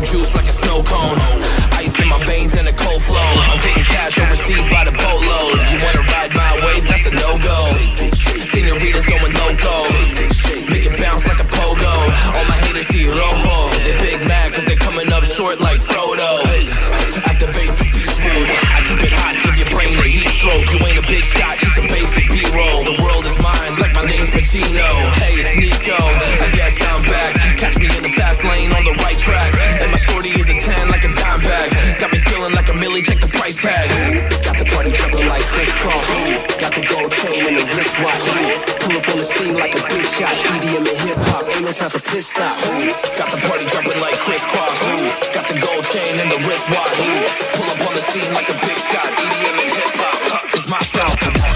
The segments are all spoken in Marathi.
the juice like a snow cone. Ice in my veins and a cold flow. I'm getting cash overseas by the boatload. You wanna ride my wave? That's a no go. Senoritas going loco. Make it bounce like a pogo. All my haters see rojo. They big mad cause they're coming up short like Frodo. Activate the beast mode. I keep it hot, give your brain a heat stroke. You ain't a big shot, you some basic B-roll. The world is mine, like my name's Pacino. Hey, it's Nico. Catch me in the fast lane on the right track. And my shorty is a 10 like a dime bag. Got me feeling like a millie, check the price tag. Got the party jumping like crisscross. Got the gold chain and the wristwatch. Pull up on the scene like a big shot. EDM and hip hop, ain't no time for piss stop. Got the party jumping like crisscross. Got the gold chain and the wristwatch. Pull up on the scene like a big shot. EDM and hip hop is my style.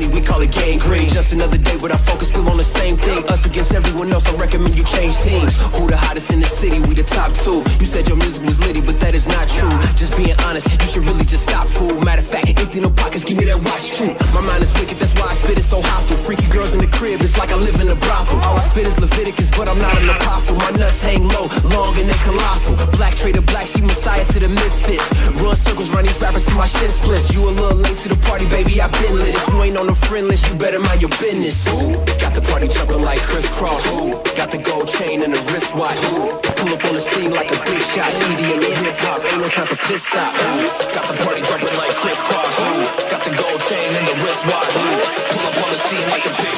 Money, we call it gang green. Just another day, but I focus still on the same thing. Us against everyone else, I recommend you change teams. Who the hottest in the city? We the top two. You said your music was litty, but that is not true. Just being honest, you should really just stop, fool. Matter of fact, empty no pockets, give me that watch too. My mind is wicked, that's why I spit it so hostile. Freaky girls in the crib, it's like I live in a brothel. All I spit is Leviticus, but I'm not an apostle. My nuts hang low, long and they colossal. Black trader, black, she messiah to the misfits. Run circles, run these rappers to my shit splits. You a little late to the party, baby, I been lit. If you ain't on the friend list, you better mind your business. Ooh, got the party jumping like crisscross. Ooh, got the gold chain and the wristwatch. Ooh, pull up on the scene like a big shot. EDM and hip hop, ain't no time for piss stop. Ooh, Got the party jumping like crisscross. Got the gold chain and the wristwatch. Pull up on the scene like a big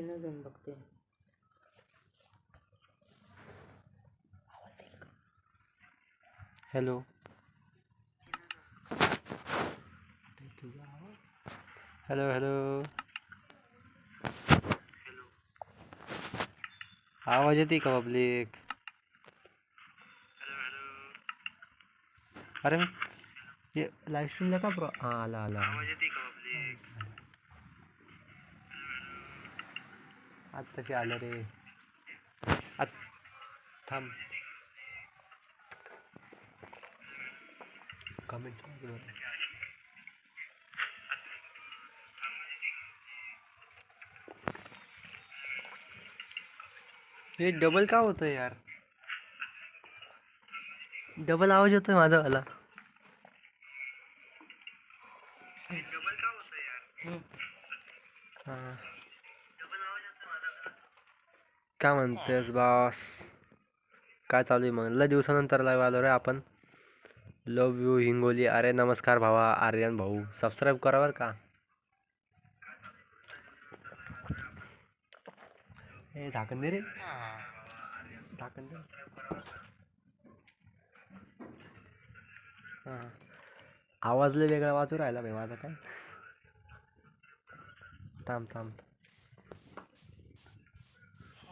तिनं जाऊन बघते. हॅलो. Hello hello. आवाज येते का पब्लिक अरे लाईव्ह स्ट्रीमला का प्रो हां आला आला. आत्ताशी आलं रे? आत थांब. कमेंट्स हे डबल का होतं यार? डबल आवाज येतोय माझा वाला. हा. काय म्हणतेस बॉस काय चालू आहे मग? लय दिवसानंतर लाईव्ह आलो रे आपण. Love you Hingoli. अरे नमस्कार भावा आर्यन भाऊ. सबस्क्राईब करा बरं का. ए झाकण दे रे. झाकण दे. हां. आवाज लय वेगळा वाजू राहिला भाई माझा काय? थांब थांब.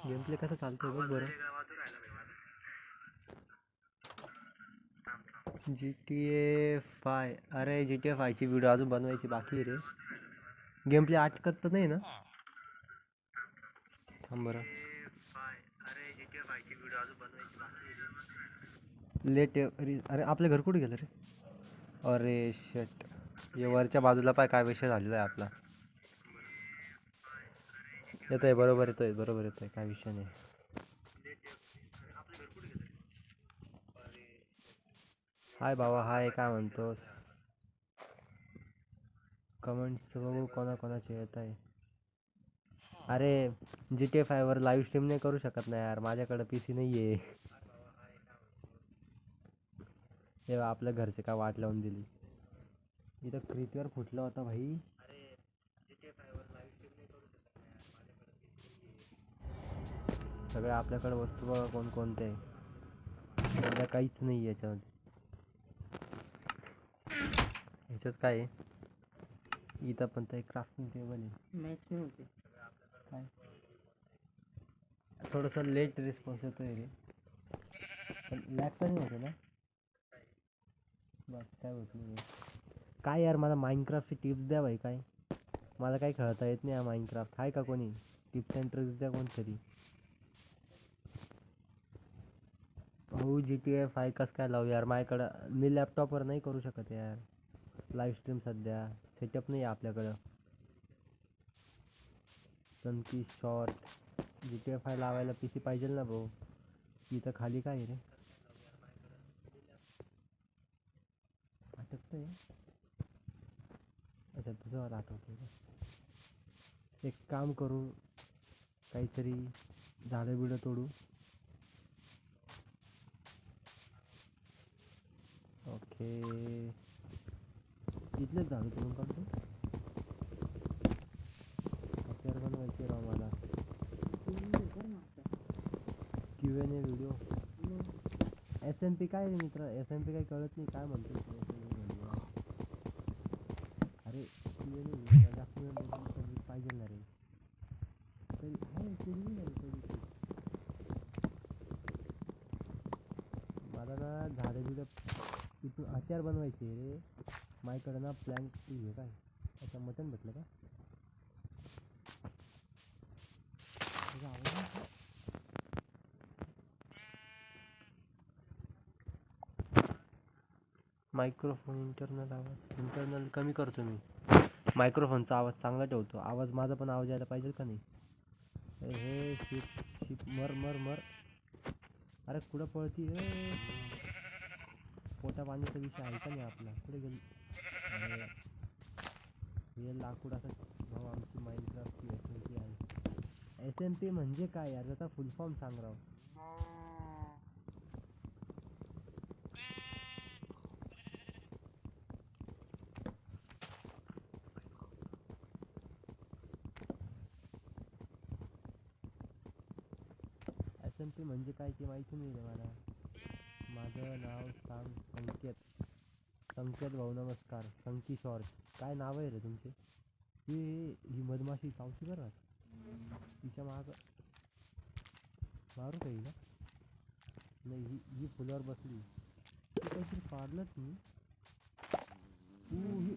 गेम प्ले कसं चालतोय बघ बरं. जी टी ए फाय अरे जी टी ए फायची व्हिडिओ अजून बनवायची बाकी रे. गेम प्ले अटकत तर नाही ना? थांब बरं. लेट अरे आपलं घर कुठे गेलं रे? अरे शट वरच्या बाजूला पाय काय विषय झालेला आहे आपला? येत आहे बरोबर येतोय बरोबर येतोय काय विषय नाही. हाय बाबा हाय काय म्हणतोस? कमेंट्स बघू कोणाकोणाचे येत आहे. अरे G T five live stream नाही करू शकत नाही यार माझ्याकडे पी सी नाही आहे आपल्या घरचे का वाट लावून दिली? इथं क्रितीवर फुटलं होता भाई. सगळ्या आपल्याकडे वस्तू बघा कोणकोणते आहे सध्या काहीच नाही याच्यामध्ये. ह्याच्यात काय आहे? इथं पण ते क्राफ्टिंग टेबल आहे. मॅच नाही होते. काय? थोडंसं लेट रिस्पॉन्स येतोय रे. पण लॅग तर नाही होते ना? बस काय होत नाही काय यार मला माइनक्राफ्टची टिप्स द्या भाई काय? मला काही खेळता येत नाही हा माइनक्राफ्ट आहे का कोणी? टिप्स अँड ट्रिक्स द्या कोणतरी. भाऊ जी टी एफ फाय कसं काय लावू यार? माझ्याकडं मी लॅपटॉपवर नाही करू शकत यार. लाईव्ह स्ट्रीम सध्या. सेटअप नाही आहे आपल्याकडं. सनकी short G T F I लावायला पी सी पाहिजे ना भाऊ? इथं खाली काय आहे रे? आठवतं अच्छा तुझं मला आठवतं का? एक काम करू. काहीतरी झाडं बिडं तोडू. ओके इथलेच झाडू तुम्ही काढतो हत्यार बनवायचे राव मला Q N A video S M P काय रे मित्र? एस एम पी काही कळत नाही काय म्हणतो अरे क्यू एन ए व्हिडिओ पाहिजे ना रे. तरी आहे तरी नाही रे तरी ते. मला ना झाडं बिडं तिथून हत्यार बनवायचे रे. माझ्याकडं ना प्लॅन हे काय? आता मटण भेटलं का? आवाज मायक्रोफोन इंटरनल आवाज. इंटरनल कमी करतो मी. मायक्रोफोनचा आवाज चांगला ठेवतो. आवाज माझा पण आवाज यायला पाहिजे का नाही? हे शिप शिप मर मर मर. अरे कुठं पळती रे? पोटा पाण्याचा विषय ऐका नाही आपला. कुठे गेली? हे लाकूड असं भाऊ आमची माइनक्राफ्टची एस एम पी आहे. एस एम पी म्हणजे काय यार? त्याचा फुल फॉर्म सांग राव एस एम पी म्हणजे काय ते माहिती नाही रे मला. माझं नाव सांग संकेत. संकेत भाऊ नमस्कार. संकी शॉर्ट काय नाव आहे रे तुमचे? ही ही मधमाशी सावशी बरं तिच्या माग. मारू काही ना नाही ही ही फुलावर बसली. ती काहीतरी पाडलंच मी. ही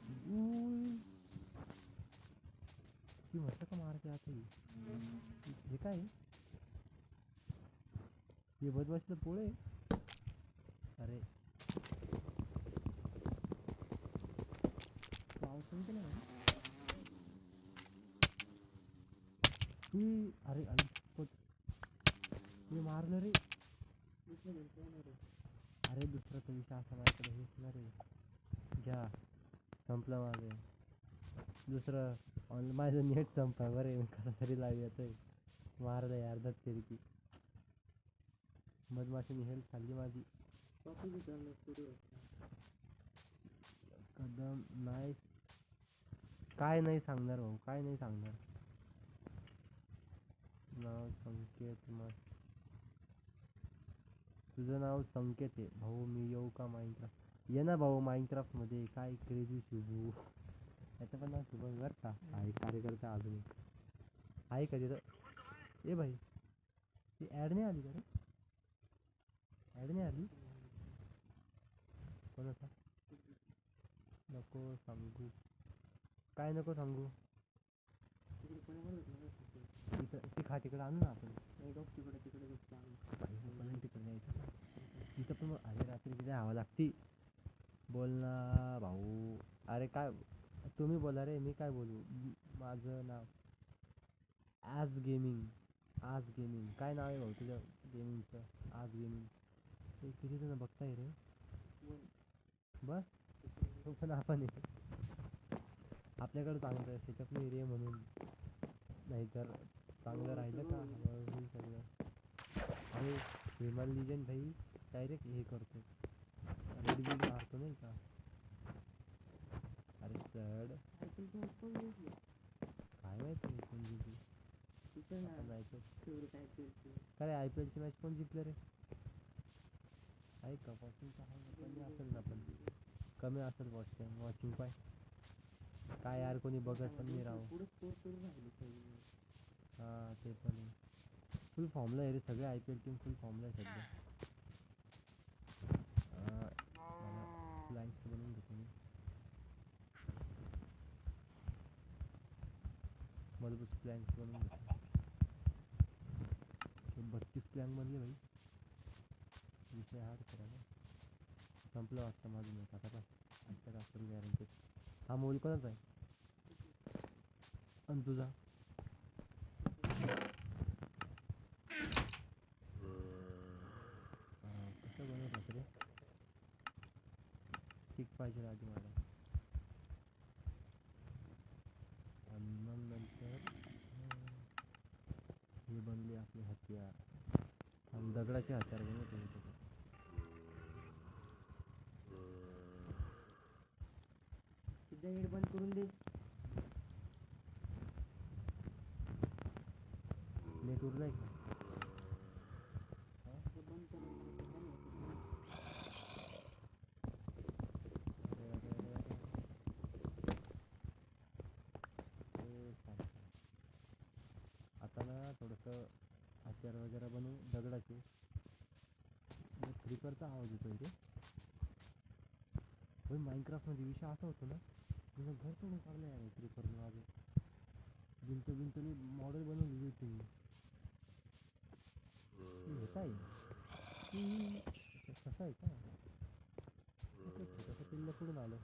ती म्हटलं का मारते आता ही. हे काय? आहे? हे बदमाशीचं पोळे अरे। पाऊस ही अरे आई मी मारलं रे। अरे दुसरा तो विषय असा माझ्याकडे हेच ना रे घ्या संपलं माझं दुसरं ऑन माझं नेट संपा बरे कसं तरी लागत येतोय मारलं यार धत्तेरी की मधमाशीने हेल्प खाल्ली माझी. कदम नाही. काय नाही सांगणार भाऊ काय नाही सांगणार. नाव संकेत मग. तुझं नाव संकेत आहे. भाऊ मी येऊ का माइनक्राफ्ट ये ना भाऊ माइनक्राफ्टमध्ये. काय क्रेझी शुभू त्याचं पण नाव शुभम बरं का? आहे कार्यकर्ता अजून. आहे का तिथं? ए भाई ती ॲड नाही आली का रे? ॲड नाही आली. कोणाचा नको सांगू. काय नको सांगू? तिथं ती खा तिकडं आणू ना आपण. तिकडे तिकडे तिकडे जायचं तिथं पण मग अरे रात्री तिथे हवा लागती. बोल ना भाऊ. अरे काय तुम्ही बोला रे मी काय बोलू? माझं नाव. आज गेमिंग आज गेमिंग काय नाव आहे भाऊ तुझं गेमिंगचं आज गेमिंग ते किती जण बघताय रे? बस. तो पण आपण आपल्याकडे चांगलं आहे. सेटअप नाही रे म्हणून. नाहीतर चांगलं राहिलं का? होईल सगळं. अरे विमान लिजन भाई डायरेक्ट हे करतो. रेड बीड मारतो नाही का? अरे चढ. काय माहिती कोण जिंकली? काय आय पी एलची मॅच कोण जिंकलं रे? आहे का? वॉचिंग कमी असेल ना पण. कमी असेल वॉचिंग वॉचिंग पाय काय यार कोणी बघत पण नाही सगळी हा ते पण फुल फॉर्मला आहे रे सगळे I P L team full फॉर्मला आहे सध्या फ्लँक्स बनवून घेतो मी. मजबूत फ्लँक्स बनवून घेतो बत्तीस प्लॅन बनले भाई. विषय हार्ड करा संपलं वाटतं माझं मॅच आता काय? आजच्या रात्री गॅरंटी हा मोबाईल कोणाचा आहे? आणि तुझा? अं, कसं बनवतात रे? ठीक पाहिजे आधी मला. आणि मग नंतर हे बनले आपले हत्यार. आणि दगडाचे हत्यार बनवतो मी बंद करून दे नेट का नाही. आता ना थोडंसं हत्यार वगैरे बनवू दगडाचे फ्रीकरचा आवाज येतो इथे पण माइनक्राफ्टमध्ये विषय असा होतो ना तुझं घर तोडून चाललं आहे त्रिपर्ण माझं भिंत भिंतनी मॉडेल बनवली होती मी हे कसं आहे का छोटासा छोटंसं कुठून आलं?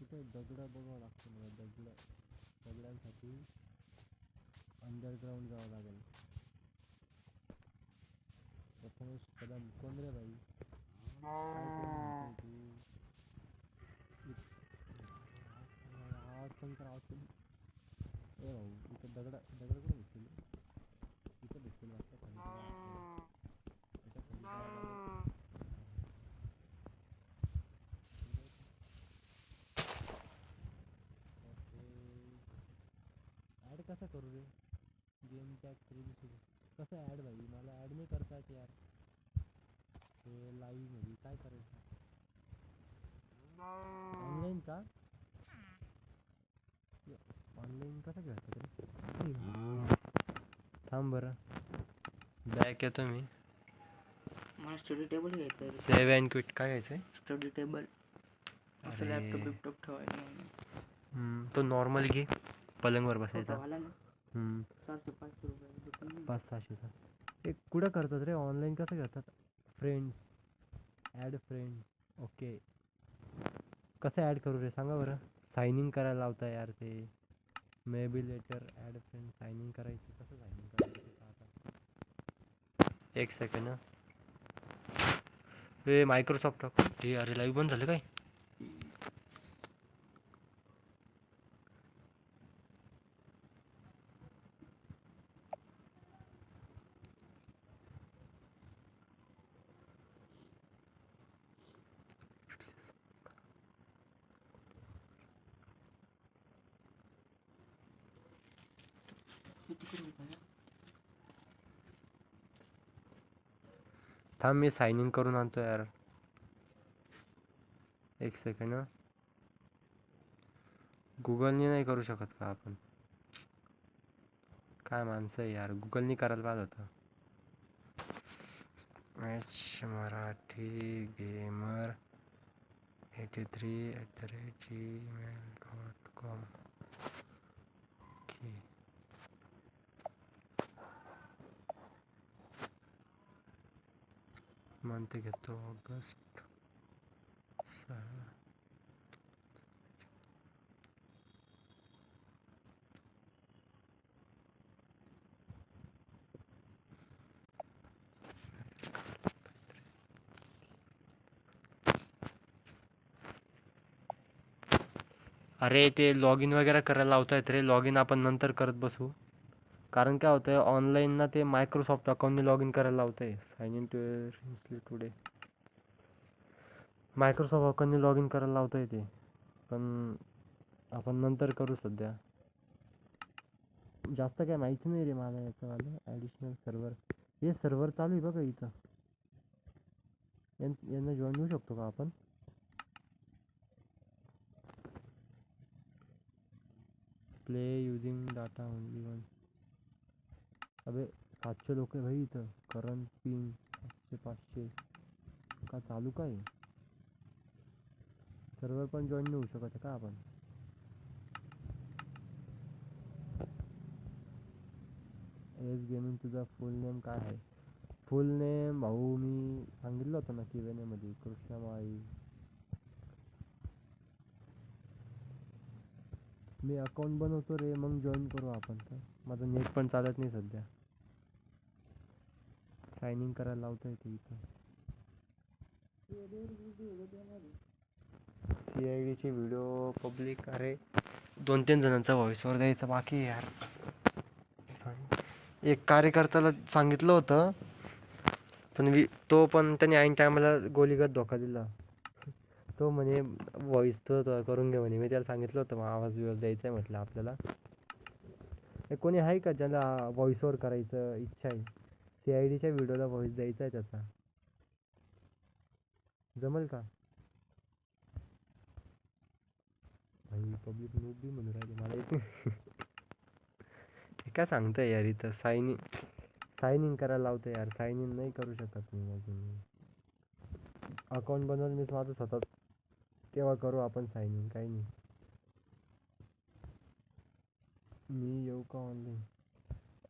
तिथे दगडं बघावं लागतं मला दगड. दगडांसाठी अंडरग्राऊंड जावं लागेल. प्रथमेश कदम कोण रे बाई. काय कोण म्हणतोय तू इत- आवाज कमी कर आवाज कमी ए भाऊ इथं दगड दगड कुठे भेटतील इथं भेटतील वाटतं खाली त्याच्याखाली जावं लागेल. ॲड कसा करू रे? गेम टॅग थ्री सुरू कसं ॲड भाई? मला ॲड नाही करता येत यार. ते लाईव्हमध्ये काय करायचं? ऑनलाईन का? ऑनलाईन कसं खेळतात थांब बरं. बॅक येतो मी मला स्टडी टेबल घ्यायचं आहे. सेव्ह अँड क्विट काय घ्यायचं आहे? स्टडी टेबल असं. लॅपटॉप बिपटॉप ठेवायला. हम्म, तो नॉर्मल घे. पलंगवर बसायचा. पाच सहाशेचा. ते कुठं करतात रे? ऑनलाईन कसं करतात? फ्रेंड्स ऐड फ्रेंड ओके कसं ॲड करू रे? सांगा बरं. साइन इन करायला लावता यार ते. Maybe later add friend sign in करायची. कसं साइन इन करायचं आता एक सेकंड हे. मायक्रोसॉफ्ट हे अरे लाईव्ह बंद झालं काय? थांब मी साइन इन करून आणतो यार. एक सेकंड गुगलने नाही करू शकत का आपण? काय माणसं आहे यार. गुगलने करायला पाहिजे होतं. Match Marathi gamer eighty three at the rate Gmail dot com मानते कि दो तो अगस्त अरे ते लॉग इन वगैरे करायला लावतायत तो रे लॉग इन आपण नंतर करत बसू। कारण काय होतंय ऑनलाईन ना ते मायक्रोसॉफ्ट अकाउंटने लॉग इन करायला लावतंय sign in to today Microsoft अकाउंटने log in करायला लावतंय ते. पण आपण नंतर करू सध्या. जास्त काय माहिती नाही रे मला याचं ॲडिशनल सर्व्हर हे सर्व्हर चालू आहे बघा इथं. यां- यांना जॉईन होऊ शकतो का आपण? Play using data only one अबे सातशे लोक आहे भाई इथं. करंट तीन पाचशे पाचशे. का चालू काय? सर्वर पण जॉईन नाही होऊ शकत आहे का आपण? एस गेमिंग तुझा फुल नेम काय आहे? फुल नेम भाऊ मी सांगितलं होतं ना Q&A मध्ये कृष्णमाई. मी अकाउंट बनवतो रे मग जॉईन करू आपण तर. माझं नेट पण चालत नाही सध्या. सायनिंग करायला लावता येते इथं. सी आय डीचे व्हिडिओ पब्लिक अरे दोन तीन जणांचा व्हॉइसवर द्यायचा बाकी यार. एक कार्यकर्त्याला सांगितलं होतं पण वि तो पण त्याने ऐन टायमाला गोलीगत धोका दिला. तो म्हणे व्हॉइस तो करून घे म्हणे. मी त्याला सांगितलं होतं मग आवाज बिवाज द्यायचा आहे म्हटलं आपल्याला. हे कोणी आहे का ज्याला व्हॉईसवर करायचं इच्छा आहे? सी आय डीच्या व्हिडिओला व्हॉइस द्यायचा आहे त्याचा. जमेल का? भाई पब्लिक बी म्हणून राहिले मला येते हे काय सांगतंय यार इथं? सायनिंग सायनिंग साइन इन करायला लावतं यार. साइन इन नाही करू शकत मी अजून. अकाउंट बनवून मी माझं स्वतःच तेव्हा करू आपण सायनिंग काही नाही. मी येऊ का ऑनलाईन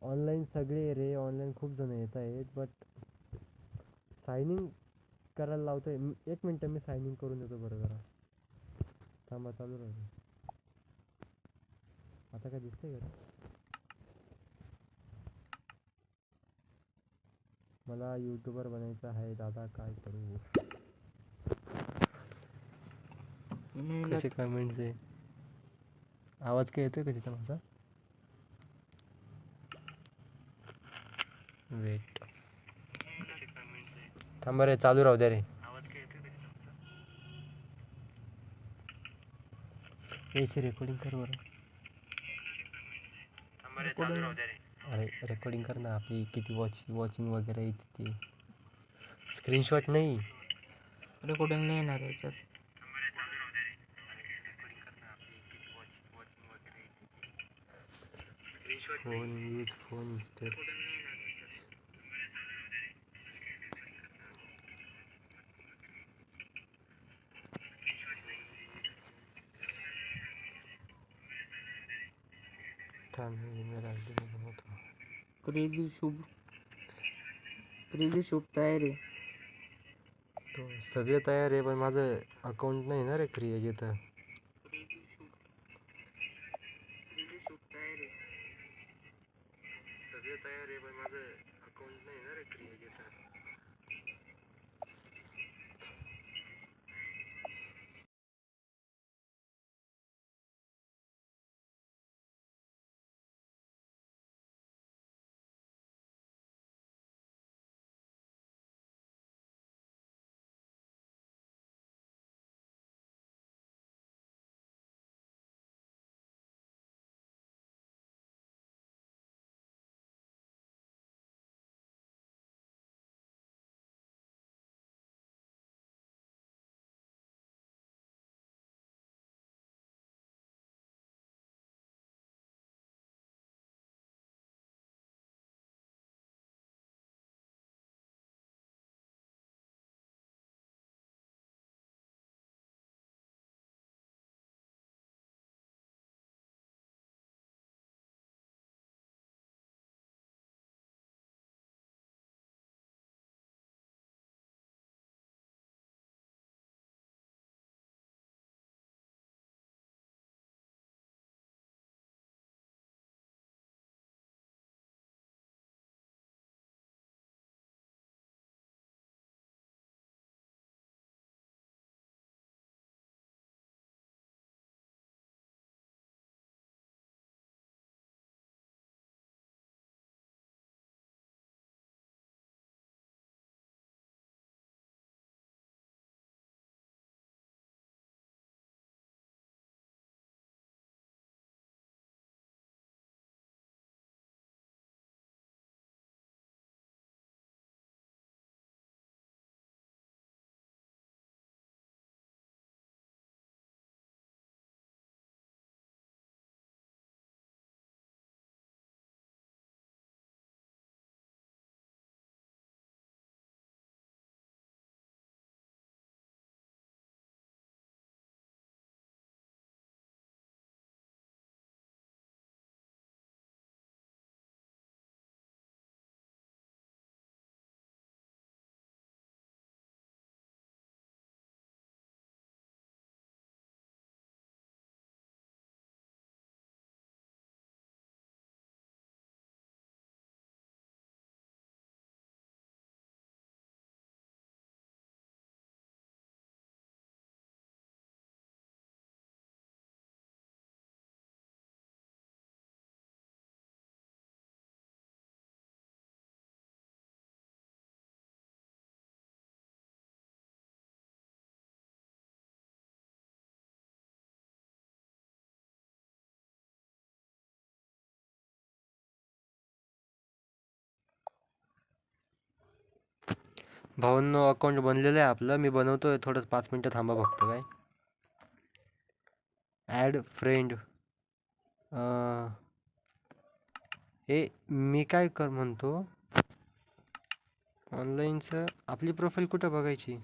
ऑनलाईन सगळे रे ऑनलाईन खूप जण येत आहेत बट सायनिंग करायला लावतोय. मी- एक मिनटं मी सायनिंग करून देतो बरं जरा. थांबा चालू राहतो आता काय दिसतंय का? मला यूट्यूबर बनायचं आहे दादा काय करू? कसे कमेंट्स आहे? आवाज काय येतोय का तिथं माझा? वेट थांबा रे चालू राहू द्या रे. याची रेकॉर्डिंग कर बरं. अरे रेकॉर्डिंग कर ना आपली किती वॉच वॉचिंग वगैरे येते ते स्क्रीनशॉट नाही. रेकॉर्डिंग नाही येणार याच्यात. फोन यूज फोन इन्स्टेड थांब मी ईमेल आय डी बनवतो क्रेझी शुभ क्रेझी शुभ तयार आहे तो सगळे तयार आहे पण माझं अकाउंट नाही ना रे क्रिएट इथं भावांनो अकाउंट बनलेलं आहे आपलं. मी बनवतोय. थोडं पाच मिनटं थांबा बघतो काय. ॲड फ्रेंड हे मी काय कर म्हणतो? ऑनलाईनचं आपली प्रोफाईल कुठं बघायची?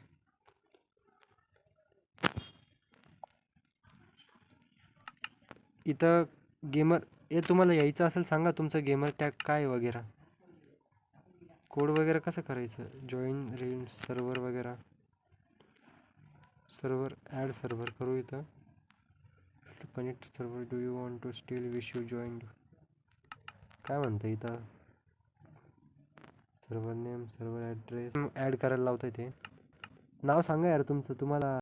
इथं गेमर हे तुम्हाला यायचं असेल सांगा तुमचं गेमर टॅग काय वगैरे. कोड वगैरे कसं करायचं? जॉईन रेन सर्वर वगैरे. सर्वर ॲड सर्वर करू इथं. Connect server do you want to still wish you join काय म्हणतं इथं? Server name server address add करायला लावतं ते. नाव सांगा यार तुमचं तुम्हाला